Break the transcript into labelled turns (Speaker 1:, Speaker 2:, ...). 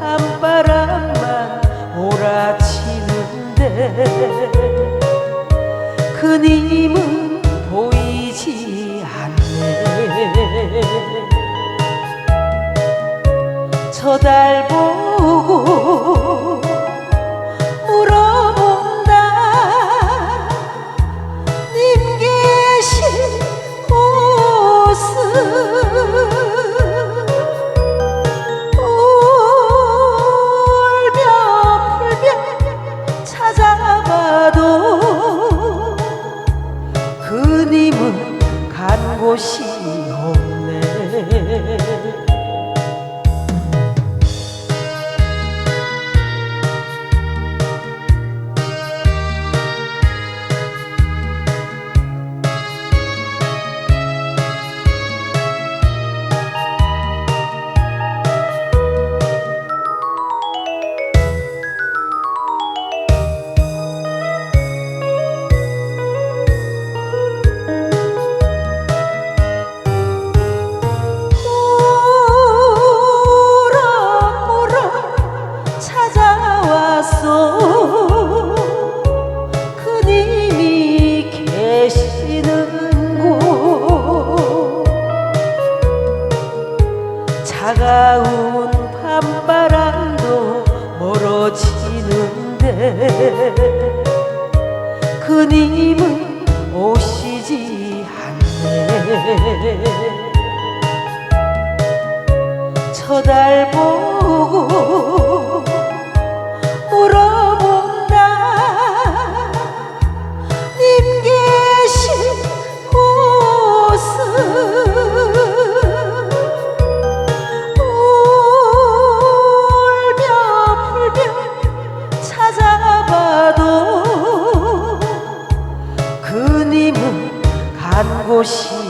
Speaker 1: 밤바람만 몰아치는데 그님은 보이지 않네. 저 달 보고 不信 차가운 밤바람도 멀어지는데 그님은 오시지 않네. 보고 বসে।